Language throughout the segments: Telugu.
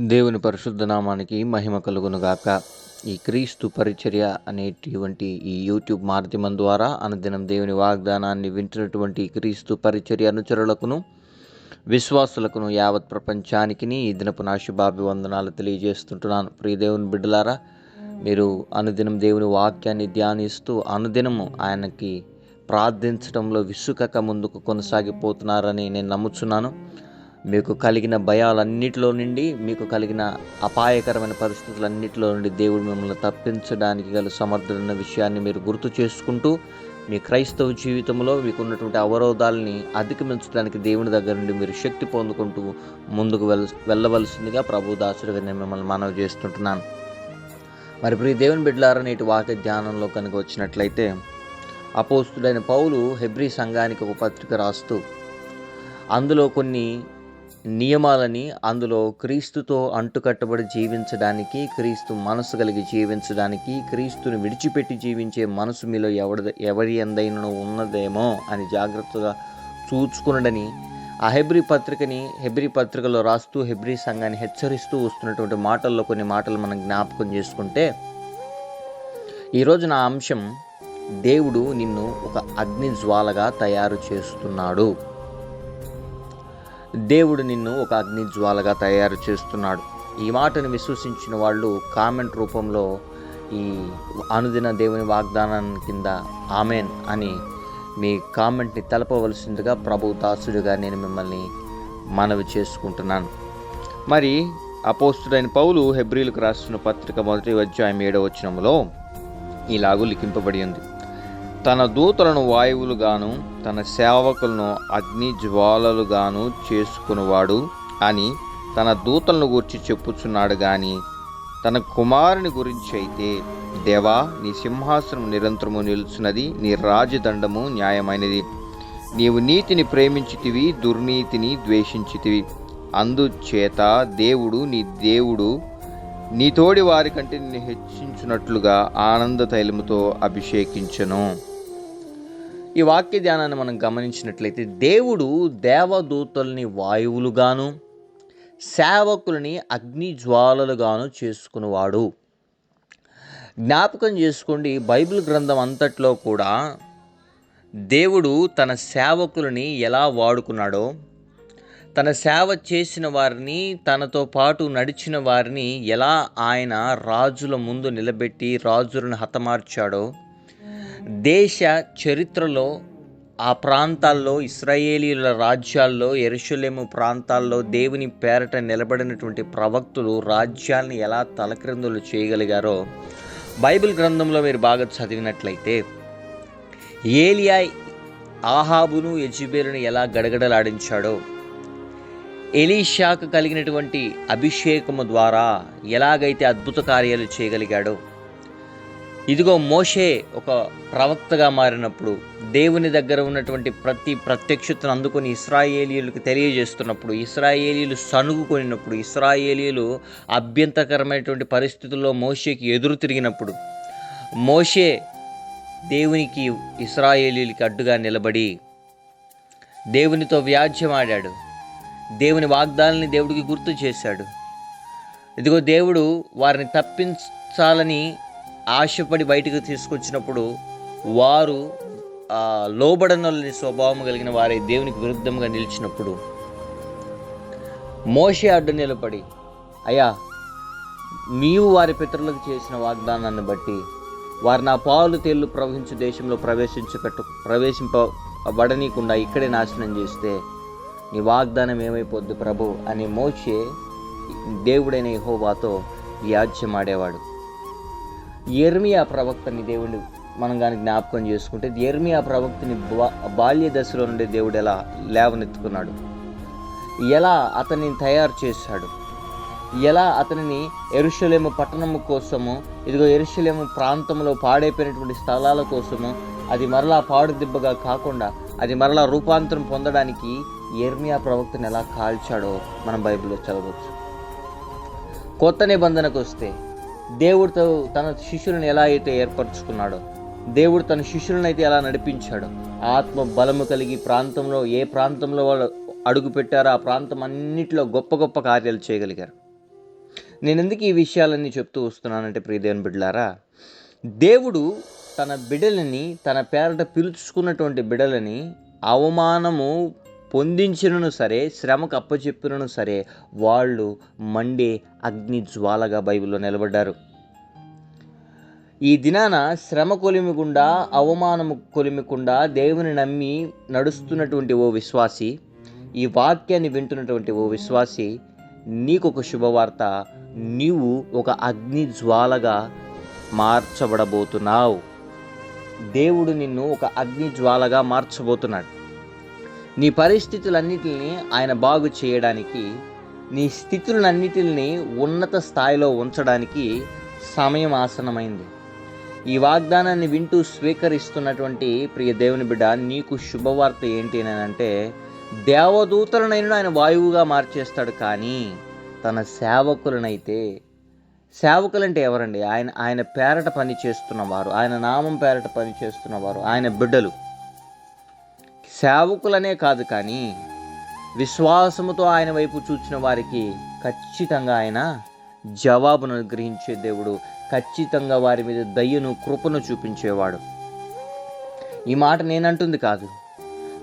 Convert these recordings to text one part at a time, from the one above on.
దేవుని పరిశుద్ధ నామానికి మహిమ కలుగునుగాక. ఈ క్రీస్తు పరిచర్య అనేటువంటి ఈ యూట్యూబ్ మాధ్యమం ద్వారా అనుదినం దేవుని వాగ్దానాన్ని వింటున్నటువంటి క్రీస్తు పరిచర్య అనుచరులకును విశ్వాసులకును యావత్ ప్రపంచానికి ఈ దినపు నా శుభాభివందనాలు తెలియజేస్తుంటున్నాను. ప్రియ దేవుని బిడ్డలారా మీరు అనుదినం దేవుని వాక్యాన్ని ధ్యానిస్తూ అనుదినము ఆయనకి ప్రార్థించడంలో విసుకక ముందుకు కొనసాగిపోతున్నారని నేను నమ్ముచున్నాను. మీకు కలిగిన భయాలన్నిటిలో నుండి మీకు కలిగిన అపాయకరమైన పరిస్థితులన్నిటిలో నుండి దేవుడు మిమ్మల్ని తప్పించడానికి గల సమర్థుడన్న విషయాన్ని మీరు గుర్తు చేసుకుంటూ మీ క్రైస్తవ జీవితంలో మీకు ఉన్నటువంటి అవరోధాలని అధిగమించడానికి దేవుని దగ్గర నుండి మీరు శక్తి పొందుకుంటూ ముందుకు వెల్ వెళ్ళవలసిందిగా ప్రభు దాసుడిగా నేను మిమ్మల్ని మనవి చేస్తుంటున్నాను. మరి ప్రియ దేవుని బిడ్డలారా నేటి వాక్య ధ్యానంలో కనుక వచ్చినట్లయితే అపోస్తుడైన పౌలు హెబ్రీ సంఘానికి ఒక పత్రిక రాస్తూ అందులో కొన్ని నియమాలని అందులో క్రీస్తుతో అంటుకట్టబడి జీవించడానికి క్రీస్తు మనసు కలిగి జీవించడానికి క్రీస్తుని విడిచిపెట్టి జీవించే మనసు మీలో ఎవరి ఎవరి ఎందైనా ఉన్నదేమో అని జాగ్రత్తగా చూచుకునడని ఆ హెబ్రి పత్రికని హెబ్రి పత్రికలో రాస్తూ హెబ్రి సంఘాన్ని హెచ్చరిస్తూ వస్తున్నటువంటి మాటల్లో కొన్ని మాటలు మనం జ్ఞాపకం చేసుకుంటే ఈరోజు నా అంశం దేవుడు నిన్ను ఒక అగ్ని జ్వాలగా తయారు చేస్తున్నాడు. దేవుడు నిన్ను ఒక అగ్ని జ్వాలగా తయారు చేస్తున్నాడు. ఈ మాటను విశ్వసించిన వాళ్ళు కామెంట్ రూపంలో ఈ అనుదిన దేవుని వాగ్దానం కింద ఆమెన్ అని మీ కామెంట్ని తెలపవలసిందిగా ప్రభు దాసుడిగా నేను మిమ్మల్ని మనవి చేసుకుంటున్నాను. మరి అపోస్తుడైన పౌలు హెబ్రిలకు రాస్తున్న పత్రిక మొదటి అధ్యాయం ఏడవ వచనంలో ఇలాగూ లిఖింపబడి ఉంది. తన దూతలను వాయువులుగాను తన సేవకులను అగ్ని జ్వాలలుగాను చేసుకునేవాడు అని తన దూతలను గురించి చెప్పుచున్నాడు గాని తన కుమారుని గురించి అయితే దేవా నీ సింహాసనం నిరంతరము నిలుచున్నది నీ రాజదండము న్యాయమైనది. నీవు నీతిని ప్రేమించితివి దుర్నీతిని ద్వేషించితివి. అందుచేత దేవుడు నీ దేవుడు నీ తోడి వారి కంటే నిన్ను హెచ్చించున్నట్లుగా ఆనంద తైలముతో అభిషేకించను. ఈ వాక్య ధ్యానాన్ని మనం గమనించినట్లయితే దేవుడు దేవదూతల్ని వాయువులుగాను సేవకులని అగ్ని జ్వాలలుగాను చేసుకునేవాడు. జ్ఞాపకం చేసుకోండి బైబిల్ గ్రంథం అంతట్లో కూడా దేవుడు తన సేవకులని ఎలా వాడుకున్నాడో తన సేవ చేసిన వారిని తనతో పాటు నడిచిన వారిని ఎలా ఆయన రాజుల ముందు నిలబెట్టి రాజులను హతమార్చాడో దేశ చరిత్రలో ఆ ప్రాంతాల్లో ఇస్రాయేలీల రాజ్యాల్లో ఎరుషులేము ప్రాంతాల్లో దేవుని పేరట నిలబడినటువంటి ప్రవక్తులు రాజ్యాలను ఎలా తలక్రిందులు చేయగలిగారో బైబిల్ గ్రంథంలో మీరు బాగా చదివినట్లయితే ఏలియా ఆహాబును యజుబేలును ఎలా గడగడలాడించాడో ఎలీషాకు కలిగినటువంటి అభిషేకము ద్వారా ఎలాగైతే అద్భుత కార్యాలు చేయగలిగాడో ఇదిగో మోషే ఒక ప్రవక్తగా మారినప్పుడు దేవుని దగ్గర ఉన్నటువంటి ప్రతి ప్రత్యక్షతను అందుకొని ఇస్రాయేలీలకు తెలియజేస్తున్నప్పుడు ఇస్రాయేలీలు సనుగుకొనినప్పుడు ఇస్రాయేలీలు అభ్యంతరకరమైనటువంటి పరిస్థితుల్లో మోషేకి ఎదురు తిరిగినప్పుడు మోషే దేవునికి ఇస్రాయేలీలకి అడ్డుగా నిలబడి దేవునితో వ్యాజ్యమాడాడు దేవుని వాగ్దానాన్ని దేవుడికి గుర్తు చేశాడు. ఇదిగో దేవుడు వారిని తప్పించాలని ఆశపడి బయటకు తీసుకొచ్చినప్పుడు వారు లోబడనల్ని స్వభావం కలిగిన వారి దేవునికి విరుద్ధంగా నిలిచినప్పుడు మోషే అడ్డు నిలబడి అయ్యా నీవు వారి పితరులకు చేసిన వాగ్దానాన్ని బట్టి వారు నా పాలు తేళ్ళు ప్రవహించు దేశంలో ప్రవేశించకట్టు ప్రవేశింపబడనీయకుండా ఇక్కడే నాశనం చేస్తే నీ వాగ్దానం ఏమైపోద్ది ప్రభు? అని మోషే దేవుడైన యహోవాతో వ్యాజ్యమాడేవాడు ఎర్మియా ప్రవక్తని దేవుడు మనం కానీ జ్ఞాపకం చేసుకుంటే ఎర్మియా ప్రవక్తని బాల్య దశలో నుండి దేవుడు ఎలా లేవనెత్తుకున్నాడు? ఎలా అతనిని తయారు చేశాడు? ఎలా అతనిని ఎరుషలేము పట్టణము కోసము ఇదిగో ఎరుషలేము ప్రాంతంలో పాడైపోయినటువంటి స్థలాల కోసము అది మరలా పాడు దిబ్బగా కాకుండా అది మరలా రూపాంతరం పొందడానికి ఎర్మియా ప్రవక్తను ఎలా కాల్చాడో మనం బైబిల్లో చదవచ్చు. కొత్త నిబంధనకు వస్తే దేవుడితో తన శిష్యులను ఎలా అయితే ఏర్పరచుకున్నాడో దేవుడు తన శిష్యులను అయితే ఎలా నడిపించాడో ఆత్మ బలము కలిగి ప్రాంతంలో ఏ ప్రాంతంలో వాళ్ళు అడుగు పెట్టారో ఆ ప్రాంతం అన్నిటిలో గొప్ప గొప్ప కార్యాలు చేయగలిగారు. నేను ఎందుకు ఈ విషయాలన్నీ చెప్తూ వస్తున్నానంటే ప్రియదేవుని బిడ్డలారా దేవుడు తన బిడలని తన పేరట పిలుచుకున్నటువంటి బిడలని అవమానము పొందించినను సరే శ్రమకు అప్పచెప్పినను సరే వాళ్ళు మండే అగ్ని జ్వాలగా బైబిల్లో నిలబడ్డారు. ఈ దినాన శ్రమ కొలిమికుండా అవమానము కొలిమికుండా దేవుని నమ్మి నడుస్తున్నటువంటి ఓ విశ్వాసి ఈ వాక్యాన్ని వింటున్నటువంటి ఓ విశ్వాసి నీకు ఒక శుభవార్త నీవు ఒక అగ్ని జ్వాలగా మార్చబడబోతున్నావు. దేవుడు నిన్ను ఒక అగ్ని జ్వాలగా మార్చబోతున్నాడు. నీ పరిస్థితులన్నిటిని ఆయన బాగు చేయడానికి నీ స్థితులన్నిటిని ఉన్నత స్థాయిలో ఉంచడానికి సమయం ఆసనమైంది. ఈ వాగ్దానాన్ని వింటూ స్వీకరిస్తున్నటువంటి ప్రియ దేవుని బిడ్డ నీకు శుభవార్త ఏంటి అని అంటే దేవదూతలనైనా ఆయన వాయువుగా మార్చేస్తాడు కానీ తన సేవకులనైతే సేవకులంటే ఎవరండి? ఆయన ఆయన పేరట పని చేస్తున్నవారు ఆయన నామం పేరట పని చేస్తున్నవారు ఆయన బిడ్డలు. సేవకులనే కాదు కానీ విశ్వాసముతో ఆయన వైపు చూచిన వారికి ఖచ్చితంగా ఆయన జవాబును అనుగ్రహించే దేవుడు ఖచ్చితంగా వారి మీద దయ్యను కృపను చూపించేవాడు. ఈ మాట నేనంటుంది కాదు.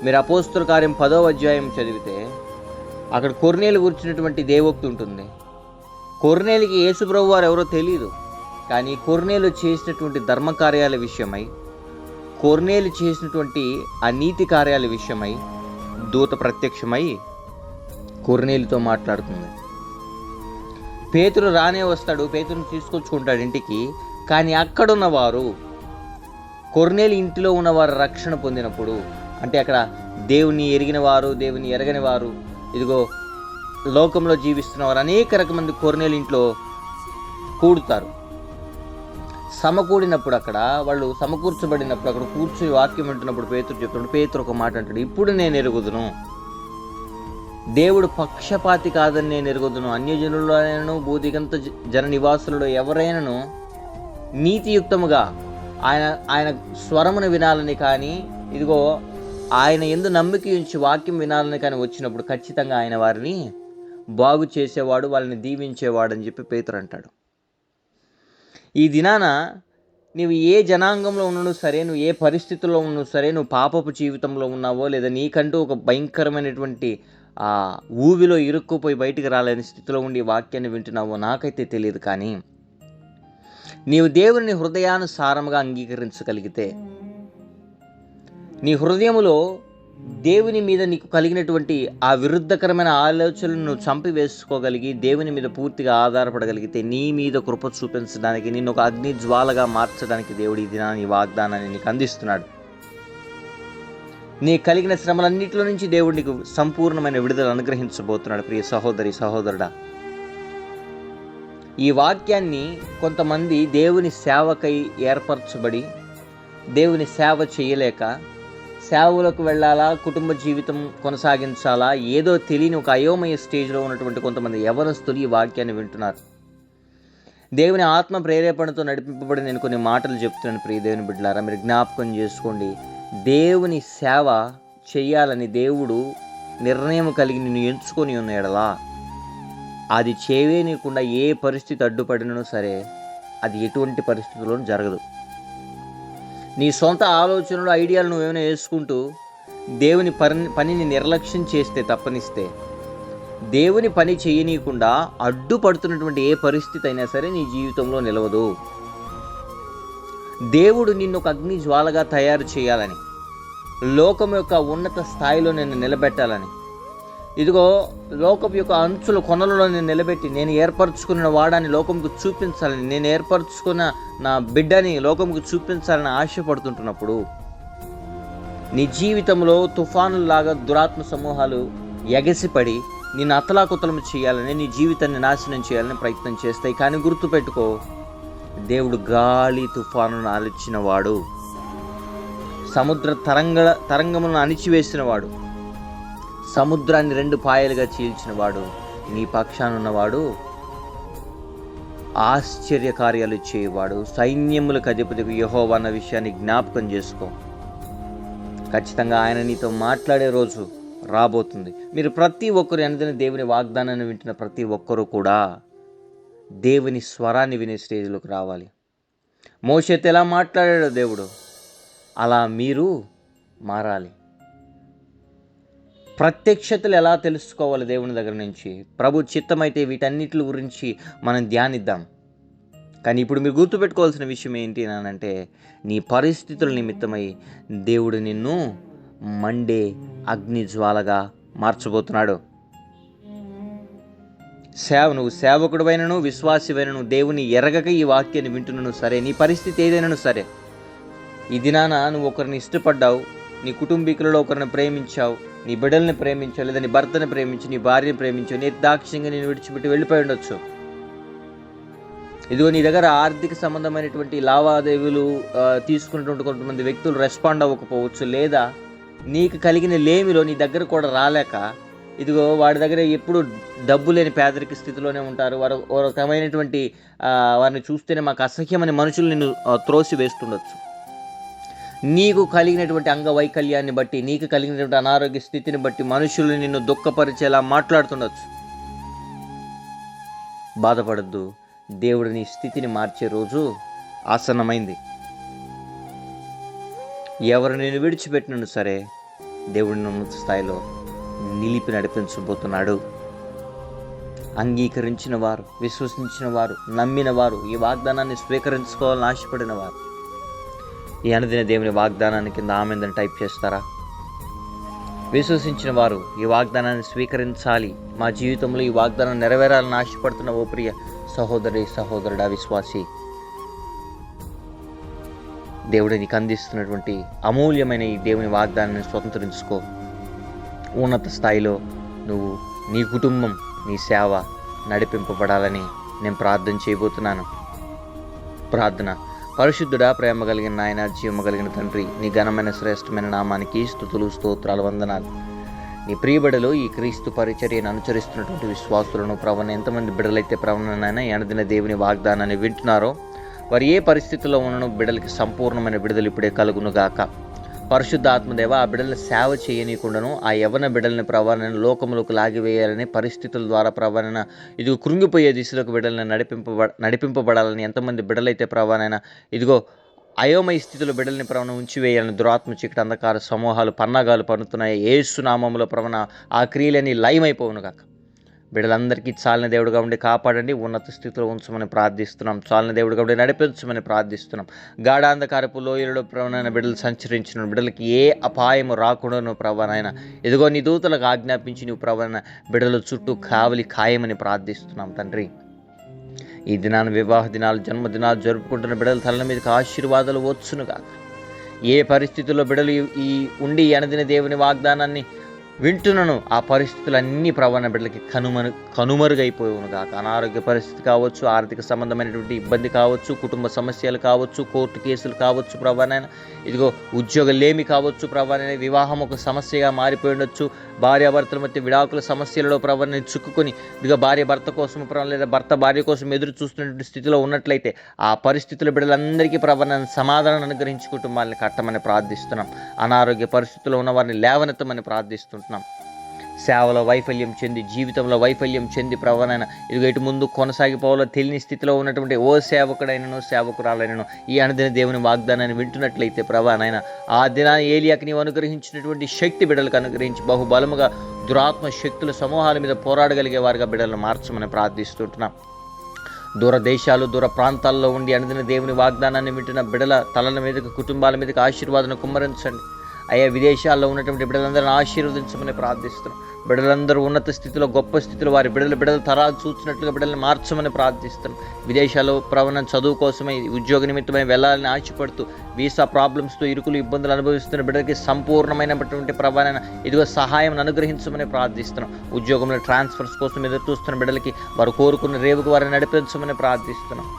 మీరు అపోస్తుల కార్యం పదో అధ్యాయం చదివితే అక్కడ కొర్నేలు కూర్చున్నటువంటి దేవోక్తి ఉంటుంది. కొర్నేలికి యేసుప్రభు వారు ఎవరో తెలియదు కానీ కొర్నేలు చేసినటువంటి ధర్మకార్యాల విషయమై కొర్నేలు చేసినటువంటి అనీతి కార్యాల విషయమై దూత ప్రత్యక్షమై కోర్నేలుతో మాట్లాడుతుంది. పేతురు రానే వస్తాడు పేతురుని తీసుకొచ్చుకుంటాడు ఇంటికి. కానీ అక్కడున్న వారు కొర్నేలు ఇంటిలో ఉన్నవారు రక్షణ పొందినప్పుడు అంటే అక్కడ దేవుని ఎరిగిన వారు దేవుని ఎరగని వారు ఇదిగో లోకంలో జీవిస్తున్న వారు అనేక రకమంది కొర్నేలు ఇంట్లో కూడుతారు. సమకూడినప్పుడు అక్కడ వాళ్ళు సమకూర్చబడినప్పుడు అక్కడ కూర్చుని వాక్యం వింటున్నప్పుడు పేతురు చెప్తున్నాడు. పేతురు ఒక మాట అంటాడు ఇప్పుడు నేను ఎరుగుదును. దేవుడు పక్షపాతి కాదని నేను ఎరుగుదును. అన్యజనులైనను భూదిగంత జ- జన నివాసులలో ఎవరైనాను నీతియుక్తముగా ఆయన ఆయన స్వరమును వినాలని కానీ ఇదిగో ఆయన ఎందు నమ్మిక ఉంచి వాక్యం వినాలని కానీ వచ్చినప్పుడు ఖచ్చితంగా ఆయన వారిని బాగు చేసేవాడు వాళ్ళని దీవించేవాడు అని చెప్పి పేతురు అంటాడు. ఈ దినాన నువ్వు ఏ జనాంగంలో ఉన్నాను సరే నువ్వు ఏ పరిస్థితుల్లో ఉన్నావు సరే నువ్వు పాపపు జీవితంలో ఉన్నావో లేదా నీకంటూ ఒక భయంకరమైనటువంటి ఆ ఊవిలో ఇరుక్కుపోయి బయటికి రాలేని స్థితిలో ఉండి వాక్యాన్ని వింటున్నావో నాకైతే తెలియదు కానీ నీవు దేవుని హృదయానుసారముగా అంగీకరించగలిగితే నీ హృదయములో దేవుని మీద నీకు కలిగినటువంటి ఆ విరుద్ధకరమైన ఆలోచనలను చంపివేసుకోగలిగి దేవుని మీద పూర్తిగా ఆధారపడగలిగితే నీ మీద కృప చూపించడానికి నిన్ను ఒక అగ్ని జ్వాలగా మార్చడానికి దేవుడు ఈ దినాన్ని వాగ్దానాన్ని నీకు అందిస్తున్నాడు. నీ కలిగిన శ్రమలన్నిటిలో నుంచి దేవుడు నీకు సంపూర్ణమైన విడుదల అనుగ్రహించబోతున్నాడు. ప్రియ సహోదరి సహోదరుడా ఈ వాక్యాన్ని కొంతమంది దేవుని సేవకై ఏర్పరచబడి దేవుని సేవ చేయలేక సేవలకు వెళ్ళాలా? కుటుంబ జీవితం కొనసాగించాలా? ఏదో తెలియని ఒక అయోమయ స్టేజ్లో ఉన్నటువంటి కొంతమంది యవనస్తులు ఈ వాక్యాన్ని వింటున్నారు. దేవుని ఆత్మ ప్రేరేపణతో నడిపింపబడి నేను కొన్ని మాటలు చెప్తున్నాను ప్రియ దేవుని బిడ్డలారా. మీరు జ్ఞాపకం చేసుకోండి. దేవుని సేవ చేయాలని దేవుడు నిర్ణయం కలిగి నిన్ను ఎంచుకొని ఉన్న ఎడలా? అది చేయనీయకుండా ఏ పరిస్థితి అడ్డుపడినను సరే అది ఎటువంటి పరిస్థితుల్లోనూ జరగదు. నీ సొంత ఆలోచనలు ఐడియాలు నువ్వేమైనా వేసుకుంటూ దేవుని పని పనిని నిర్లక్ష్యం చేస్తే తప్పనిస్తే దేవుని పని చేయనీయకుండా అడ్డుపడుతున్నటువంటి ఏ పరిస్థితి అయినా సరే నీ జీవితంలో నిలవదు. దేవుడు నిన్ను ఒక అగ్ని జ్వాలగా తయారు చేయాలని లోకం యొక్క ఉన్నత స్థాయిలో నిన్ను నిలబెట్టాలని ఇదిగో లోకం యొక్క అంచుల కొనలలో నేను నిలబెట్టి నేను ఏర్పరచుకున్న వాడాన్ని లోకంకు చూపించాలని నేను ఏర్పరచుకున్న నా బిడ్డని లోకంకు చూపించాలని ఆశపడుతుంటున్నప్పుడు నీ జీవితంలో తుఫానులాగా దురాత్మ సమూహాలు ఎగసిపడి నేను అతలాకుతలం చేయాలని నీ జీవితాన్ని నాశనం చేయాలని ప్రయత్నం చేస్తాయి. కానీ గుర్తుపెట్టుకో దేవుడు గాలి తుఫానును అలిచినవాడు సముద్ర తరంగ తరంగములను అణిచివేసినవాడు. సముద్రాన్ని రెండు పాయలుగా చీల్చినవాడు నీ పక్షానున్నవాడు ఆశ్చర్య కార్యాలు చేయవాడు. సైన్యములకు అధిపతికి యహోవా అన్న విషయాన్ని జ్ఞాపకం చేసుకో. ఖచ్చితంగా ఆయన నీతో మాట్లాడే రోజు రాబోతుంది. మీరు ప్రతి ఒక్కరు ఎనదిన దేవుని వాగ్దానాన్ని వింటున్న ప్రతి ఒక్కరూ కూడా దేవుని స్వరాన్ని వినే స్టేజ్లోకి రావాలి. మోషతో ఎలా మాట్లాడాడో దేవుడు? అలా మీరు మారాలి. ప్రత్యక్షతలు ఎలా తెలుసుకోవాలి దేవుని దగ్గర నుంచి? ప్రభు చిత్తమైతే వీటన్నిటి గురించి మనం ధ్యానిద్దాం. కానీ ఇప్పుడు మీరు గుర్తుపెట్టుకోవాల్సిన విషయం ఏంటి అనంటే అంటే నీ పరిస్థితుల నిమిత్తమై దేవుడు నిన్ను మండే అగ్ని జ్వాలగా మార్చబోతున్నాడు. సేవ నువ్వు సేవకుడువైనను విశ్వాసివైనను దేవుని ఎరగక ఈ వాక్యాన్ని వింటున్నాను సరే. నీ పరిస్థితి ఏదైనాను సరే. ఈ దినాన నువ్వు ఒకరిని ఇష్టపడ్డావు నీ కుటుంబీకులలో ఒకరిని ప్రేమించావు నీ బిడ్డల్ని ప్రేమించో లేదా నీ భర్తని ప్రేమించి నీ భార్యని ప్రేమించావు నిర్దాక్ష్యంగా నేను విడిచిపెట్టి వెళ్ళిపోయి ఉండొచ్చు. ఇదిగో నీ దగ్గర ఆర్థిక సంబంధమైనటువంటి లావాదేవీలు తీసుకున్నటువంటి కొంతమంది వ్యక్తులు రెస్పాండ్ అవ్వకపోవచ్చు లేదా నీకు కలిగిన లేమిలో నీ దగ్గర కూడా రాలేక ఇదిగో వాడి దగ్గర ఎప్పుడు డబ్బు లేని పేదరిక స్థితిలోనే ఉంటారు. వారు ఒక రకమైనటువంటి వారిని చూస్తేనే మాకు అసహ్యమని మనుషులు నిన్ను త్రోసి వేస్తుండొచ్చు నీకు కలిగినటువంటి అంగవైకల్యాన్ని బట్టి నీకు కలిగినటువంటి అనారోగ్య స్థితిని బట్టి మనుషులు నిన్ను దుఃఖపరిచేలా మాట్లాడుతుండొచ్చు. బాధపడద్దు. దేవుడు నీ స్థితిని మార్చే రోజు ఆసన్నమైంది. ఎవరు నేను విడిచిపెట్టినను సరే దేవుడిని ఉన్నత స్థాయిలో నిలిపి నడిపించబోతున్నాడు. అంగీకరించిన వారు విశ్వసించిన వారు నమ్మిన వారు ఈ వాగ్దానాన్ని స్వీకరించుకోవాలని ఆశపడిన వారు ఈ అనుదిన దేవుని వాగ్దానాన్ని కింద ఆమెందని టైప్ చేస్తారా? విశ్వసించిన వారు ఈ వాగ్దానాన్ని స్వీకరించాలి. మా జీవితంలో ఈ వాగ్దానం నెరవేరాలని ఆశపడుతున్న ఓ ప్రియ సహోదరి సహోదరుడా విశ్వాసి. దేవుడు నీకు అందిస్తున్నటువంటి అమూల్యమైన ఈ దేవుని వాగ్దానాన్ని స్వతంత్రించుకో. ఉన్నత స్థాయిలో నువ్వు నీ కుటుంబం నీ సేవ నడిపింపబడాలని నేను ప్రార్థన చేయబోతున్నాను. ప్రార్థన. పరిశుద్ధుడా ప్రేమ కలిగిన నాయన జీవము కలిగిన తండ్రి నీ ఘనమైన శ్రేష్టమైన నామానికి స్థుతులు స్తోత్రాలు వందనాలు. నీ ప్రియబిడలు ఈ క్రీస్తు పరిచర్యను అనుసరిస్తున్నటువంటి విశ్వాసులను ప్రవణ ఎంతమంది బిడలైతే ప్రవణనైనా ఎనదిన దేవుని వాగ్దానాన్ని వింటున్నారో వారు ఏ పరిస్థితుల్లో ఉన్నను బిడలకి సంపూర్ణమైన విడుదల ఇప్పుడే కలుగును గాక. పరిశుద్ధాత్మదేవ ఆ బిడ్డలను సేవ చేయనీయకుండాను ఆ యవన బిడ్డల్ని ప్రవరణ లోకములకు లాగివేయాలని పరిస్థితుల ద్వారా ప్రవరణ ఇదిగో కృంగిపోయే దిశలోకి బిడ్డలను నడిపింపబ నడిపింపబడాలని ఎంతమంది బిడ్డలైతే ప్రవణైనా ఇదిగో అయోమయ స్థితిలో బిడ్డల్ని ప్రవణ ఉంచివేయాలని దురాత్మ చీకటి అంధకార సమూహాలు పన్నాగాలు పన్నుతున్నాయి. ఏసునామంలో ప్రవణ ఆ క్రియలని లయమైపోవును కాక బిడ్డలందరికీ చాలిన దేవుడుగా ఉండి కాపాడండి ఉన్నత స్థితిలో ఉంచమని ప్రార్థిస్తున్నాం. చాలిన దేవుడుగా ఉండి నడిపించమని ప్రార్థిస్తున్నాం. గాఢాంధకారపు లోయలలో ప్రవణైన బిడ్డలు సంచరించిన బిడ్డలకి ఏ అపాయము రాకుండాను ప్రవణైన ఇదిగో నీ దూతలకు ఆజ్ఞాపించి నువ్వు ప్రవణ బిడ్డల చుట్టూ కావలి ఖాయమని ప్రార్థిస్తున్నాం తండ్రి. ఈ దినాన్ని వివాహ దినాలు జన్మదినాలు జరుపుకుంటున్న బిడ్డల తల మీదకి ఆశీర్వాదాలు వచ్చునుగా ఏ పరిస్థితుల్లో బిడ్డలు ఈ- ఉండి అనదిన దేవుని వాగ్దానాన్ని వింటున్నాను ఆ పరిస్థితులన్నీ ప్రవణ బిడ్డలకి కనుమరు కనుమరుగైపోవును కాక అనారోగ్య పరిస్థితి కావచ్చు ఆర్థిక సంబంధమైనటువంటి ఇబ్బంది కావచ్చు కుటుంబ సమస్యలు కావచ్చు కోర్టు కేసులు కావచ్చు ప్రవణ ఇదిగో ఉద్యోగలేమి కావచ్చు ప్రవణ వివాహం ఒక సమస్యగా మారిపోయి ఉండొచ్చు. భార్యాభర్తల మధ్య విడాకుల సమస్యలలో ప్రవణ చిక్కుకొని ఇదిగో భార్య భర్త కోసం ప్రవణ లేదా భర్త భార్య కోసం ఎదురు చూస్తున్నటువంటి స్థితిలో ఉన్నట్లయితే ఆ పరిస్థితుల బిడ్డలందరికీ ప్రవణ సమాధానం అనుగ్రహించి కుటుంబాలను కట్టమని ప్రార్థిస్తున్నాం. అనారోగ్య పరిస్థితుల్లో ఉన్న వారిని లేవనెత్తమని ప్రార్థిస్తుంటున్నాం సేవలో వైఫల్యం చెంది జీవితంలో వైఫల్యం చెంది ప్రవణైన. ఇదిగో ఇటు ముందు కొనసాగిపోవాలో తెలియని స్థితిలో ఉన్నటువంటి ఓ సేవకుడైనను సేవకురాలైనను ఈ అనదిన దేవుని వాగ్దానాన్ని వింటున్నట్లయితే ప్రభానైనా ఆ దినాన్ని ఏలియాకి నీవు అనుగ్రహించినటువంటి శక్తి బిడలకు అనుగ్రహించి బహుబలముగా దురాత్మ శక్తుల సమూహాల మీద పోరాడగలిగే వారిగా బిడలను మార్చమని ప్రార్థిస్తుంటున్నాం దూర దేశాలు దూర ప్రాంతాల్లో ఉండి అనుదిన దేవుని వాగ్దానాన్ని వింటున్న బిడల తలల మీదకి కుటుంబాల మీదకి ఆశీర్వాదం కుమ్మరించండి. అయ్యా విదేశాల్లో ఉన్నటువంటి బిడ్డలందరిని ఆశీర్వదించమని ప్రార్థిస్తున్నాం. బిడ్డలందరూ ఉన్నత స్థితిలో గొప్ప స్థితిలో వారి బిడ్డలు బిడ్డలు తరాలు చూసినట్లుగా బిడ్డల్ని మార్చమని ప్రార్థిస్తున్నాం. విదేశాల్లో ప్రవణం చదువు కోసమై ఉద్యోగ నిమిత్తమై వెళ్ళాలని ఆశపడుతూ వీసా ప్రాబ్లమ్స్తో ఇరుకులు ఇబ్బందులు అనుభవిస్తున్న బిడ్డలకి సంపూర్ణమైనటువంటి ప్రవణ ఇదిగో సహాయం అనుగ్రహించమని ప్రార్థిస్తున్నాం. ఉద్యోగంలో ట్రాన్స్ఫర్స్ కోసం ఎదురు చూస్తున్న బిడ్డలకి వారు కోరుకున్న రేవుకు వారిని నడిపించమని ప్రార్థిస్తున్నాం.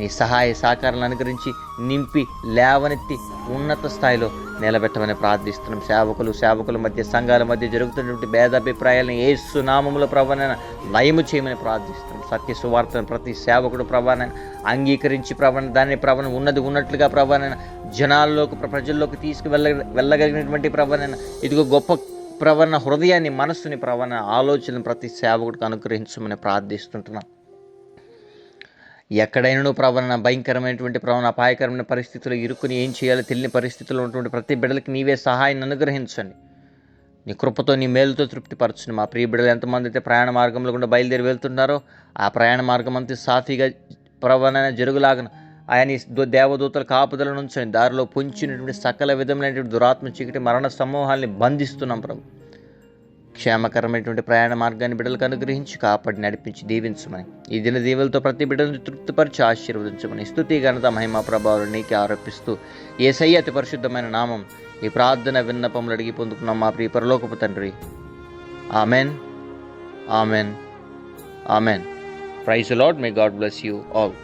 నీ సహాయ సహకారాలను అనుగ్రహించి నింపి లేవనెత్తి ఉన్నత స్థాయిలో నిలబెట్టమని ప్రార్థిస్తున్నాం. సేవకులు సేవకుల మధ్య సంఘాల మధ్య జరుగుతున్నటువంటి భేదాభిప్రాయాలను ఏ సునామంలో ప్రభావైన లయము చేయమని ప్రార్థిస్తున్నాం. సత్య సువార్తను ప్రతి సేవకుడు ప్రవణ అంగీకరించి ప్రవణ దాని ప్రవణ ఉన్నది ఉన్నట్లుగా ప్రవణ జనాల్లోకి ప్రజల్లోకి తీసుకువెళ్ళ వెళ్ళగలిగినటువంటి ప్రవణ ఇదిగో గొప్ప ప్రవణ హృదయాన్ని మనస్సుని ప్రవణ ఆలోచన ప్రతి సేవకుడికి అనుగ్రహించమని ప్రార్థిస్తుంటున్నాం. ఎక్కడైనా ప్రవణ భయంకరమైనటువంటి ప్రవణ అపాయకరమైన పరిస్థితుల్లో ఇరుక్కుని ఏం చేయాలో తెలియని పరిస్థితుల్లో ఉన్నటువంటి ప్రతి బిడ్డలకి నీవే సహాయాన్ని అనుగ్రహించండి. నీ కృపతో నీ మేలుతో తృప్తిపరచుని మా ప్రియ బిడ్డలు ఎంతమంది అయితే ప్రయాణ మార్గంలో గుండా బయలుదేరి వెళ్తున్నారో ఆ ప్రయాణ మార్గం అంతా సాఫీగా ప్రవణ జరుగులాగన ఆయన దు- దేవదూతల కాపుదల నుంచి దారిలో పొంచినటువంటి సకల విధమైనటువంటి దురాత్మ చీకటి మరణ సమూహాల్ని బంధిస్తున్నాం ప్రభు. క్షేమకరమైనటువంటి ప్రయాణ మార్గాన్ని బిడ్డలకు అనుగ్రహించి కాపాడి నడిపించి దీవించమని. ఈ దిన దీవులతో ప్రతి బిడ్డను తృప్తిపరిచి ఆశీర్వదించమని. స్థుతి ఘనత మహిమ ప్రభావం నీకే ఆరోపిస్తూ ఏసయ్య అతి పరిశుద్ధమైన నామం ఈ ప్రార్థన విన్నపములు అడిగి పొందుకున్నాం మా ప్రియ పరలోకపు తండ్రి. Amen. Amen. Amen. Praise lord may God bless you all.